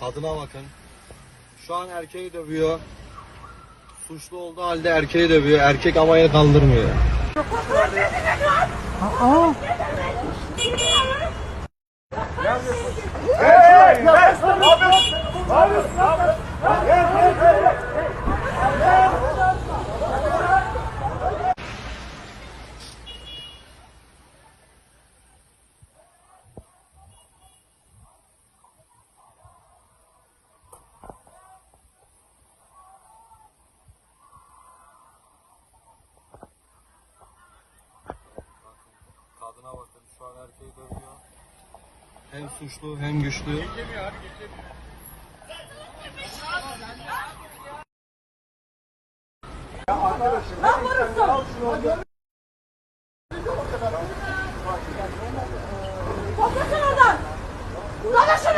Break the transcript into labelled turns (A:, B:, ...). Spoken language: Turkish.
A: Kadına bakın. Şu an erkeği dövüyor. Suçlu olduğu halde erkeği dövüyor. Erkek ama el kaldırmıyor. Kadına bakın şu an erkeği dövüyor. Hem suçlu hem güçlü.
B: Toplasın oradan. Şunları.